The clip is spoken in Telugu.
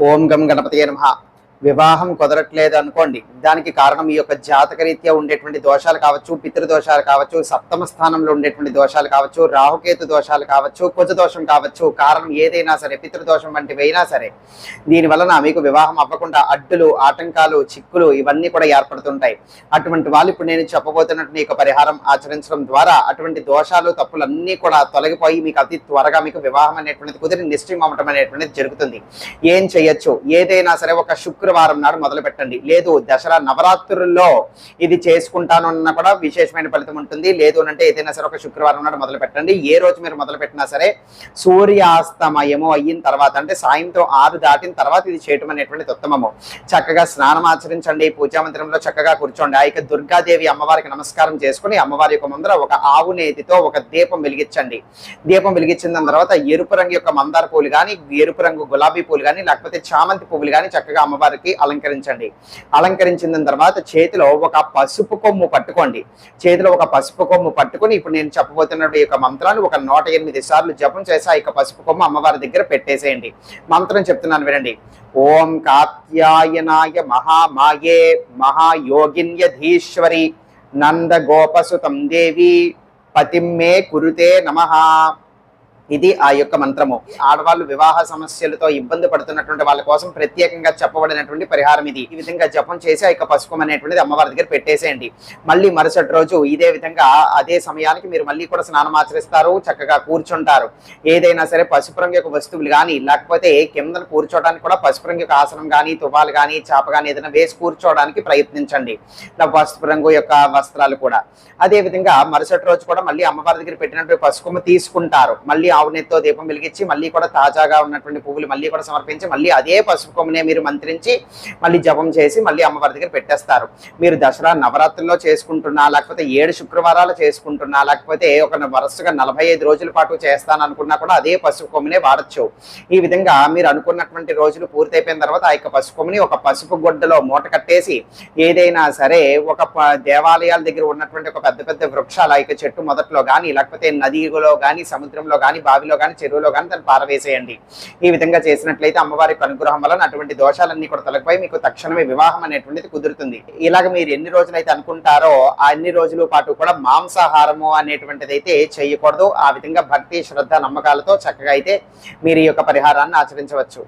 ఓం గం గణపతి నమ వివాహం కుదరట్లేదు అనుకోండి. దానికి కారణం ఈ యొక్క జాతకరీత్యా ఉండేటువంటి దోషాలు కావచ్చు పితృదోషాలు కావచ్చు సప్తమ స్థానంలో ఉండేటువంటి దోషాలు కావచ్చు రాహుకేతు దోషాలు కావచ్చు కుజ దోషం కావచ్చు కారణం ఏదైనా సరే పితృదోషం వంటివి అయినా సరే దీని వలన మీకు వివాహం అవ్వకుండా అడ్డులు ఆటంకాలు చిక్కులు ఇవన్నీ కూడా ఏర్పడుతుంటాయి. అటువంటి వాళ్ళు ఇప్పుడు నేను చెప్పబోతున్నటువంటి ఈ యొక్క పరిహారం ఆచరించడం ద్వారా అటువంటి దోషాలు తప్పులన్నీ కూడా తొలగిపోయి మీకు అతి త్వరగా మీకు వివాహం అనేటువంటిది కుదిరి నిశ్చయం అవ్వటం అనేటువంటిది జరుగుతుంది. ఏం చేయొచ్చు? ఏదైనా సరే ఒక శుక్రవారం నాడు మొదలు పెట్టండి లేదు దసరా నవరాత్రుల్లో ఇది చేసుకుంటానున్న కూడా విశేషమైన ఫలితం ఉంటుంది. లేదు అంటే ఏదైనా సరే ఒక శుక్రవారం నాడు మొదలు పెట్టండి ఏ రోజు మీరు మొదలు పెట్టినా సరే సూర్యాస్తమయము అయిన తర్వాత అంటే సాయంత్రం ఆరు దాటిన తర్వాత ఇది చేయటం అనేటువంటిది ఉత్తమము. చక్కగా స్నానం ఆచరించండి. పూజా మందిరంలో చక్కగా కూర్చోండి. ఆ యొక్క దుర్గాదేవి అమ్మవారికి నమస్కారం చేసుకుని అమ్మవారి యొక్క ముందర ఒక ఆవు నేతితో ఒక దీపం వెలిగించండి. దీపం వెలిగించిన తర్వాత ఎరుపు రంగు యొక్క మందార పూలు కానీ ఎరుపు రంగు గులాబీ పూలు కానీ లేకపోతే చామంతి పువ్వులు కానీ చక్కగా అమ్మవారి అమ్మవారికి అలంకరించండి. అలంకరించిన తర్వాత చేతిలో ఒక పసుపు కొమ్ము పట్టుకోండి. చేతిలో ఒక పసుపు కొమ్ము పట్టుకొని ఇప్పుడు నేను చెప్పబోతున్న ఈ యొక్క మంత్రాన్ని ఒక నూట ఎనిమిది సార్లు జపం చేసి ఆ యొక్క పసుపు కొమ్ము అమ్మవారి దగ్గర పెట్టేసేయండి. మంత్రం చెప్తున్నాను వినండి. ఓం కాత్యాయనాయ మహామాయే మహాయోగిన్యధీశ్వరి నంద గోపసుతం దేవి పతిమ్మే కురుతే నమహా ఇది ఆ యొక్క మంత్రము. ఆడవాళ్ళు వివాహ సమస్యలతో ఇబ్బంది పడుతున్నటువంటి వాళ్ళ కోసం ప్రత్యేకంగా చెప్పబడినటువంటి పరిహారం ఇది. ఈ విధంగా జపం చేసి ఆ యొక్క పసుపం అనేటువంటిది అమ్మవారి దగ్గర పెట్టేసేయండి. మళ్ళీ మరుసటి రోజు ఇదే విధంగా అదే సమయానికి మీరు మళ్ళీ కూడా స్నానం ఆచరిస్తారు చక్కగా కూర్చుంటారు. ఏదైనా సరే పసుపు రంగు యొక్క వస్తువులు కానీ లేకపోతే కింద కూర్చోవడానికి కూడా పసుపు రంగు యొక్క ఆసనం కానీ తువాలు కానీ చేప కానీ ఏదైనా వేసి కూర్చోవడానికి ప్రయత్నించండి. పసుపు రంగు యొక్క వస్త్రాలు కూడా. అదే విధంగా మరుసటి రోజు కూడా మళ్ళీ అమ్మవారి దగ్గర పెట్టినటువంటి పసుపు తీసుకుంటారు. మళ్ళీ ఆవు దీపం వెలిగించి మళ్ళీ కూడా తాజాగా ఉన్నటువంటి పువ్వులు మళ్ళీ కూడా సమర్పించి మళ్ళీ అదే పసుపు కొమ్మనే మీరు మంత్రించి మళ్ళీ జపం చేసి మళ్ళీ అమ్మవారి దగ్గర పెట్టేస్తారు. మీరు దసరా నవరాత్రుల్లో చేసుకుంటున్నా లేకపోతే ఏడు శుక్రవారాలు చేసుకుంటున్నా లేకపోతే ఒక వరుసగా నలభై ఐదు రోజుల పాటు చేస్తాను అనుకున్నా కూడా అదే పసుపు కొమ్మనే వాడచ్చు. ఈ విధంగా మీరు అనుకున్నటువంటి రోజులు పూర్తయిపోయిన తర్వాత ఆ యొక్క పసుపు ఒక పసుపు గుడ్డలో మూట కట్టేసి ఏదైనా సరే ఒక ప- దేవాలయాల దగ్గర ఉన్నటువంటి ఒక పెద్ద పెద్ద వృక్షాలు ఆ యొక్క చెట్టు మొదట్లో కానీ లేకపోతే నదిలో కానీ సముద్రంలో కానీ బావిలో కానీ చెరువులో కానీ దాన్ని పారవేసేయండి. ఈ విధంగా చేసినట్లయితే అమ్మవారి అనుగ్రహం వలన అటువంటి దోషాలన్నీ కూడా తొలగిపోయి మీకు తక్షణమే వివాహం అనేటువంటిది కుదురుతుంది. ఇలాగ మీరు ఎన్ని రోజులైతే అనుకుంటారో ఆ అన్ని రోజుల పాటు కూడా మాంసాహారము అనేటువంటిది అయితే చేయకూడదు. ఆ విధంగా భక్తి శ్రద్ధ నమ్మకాలతో చక్కగా అయితే మీరు ఈ యొక్క పరిహారాన్ని ఆచరించవచ్చు.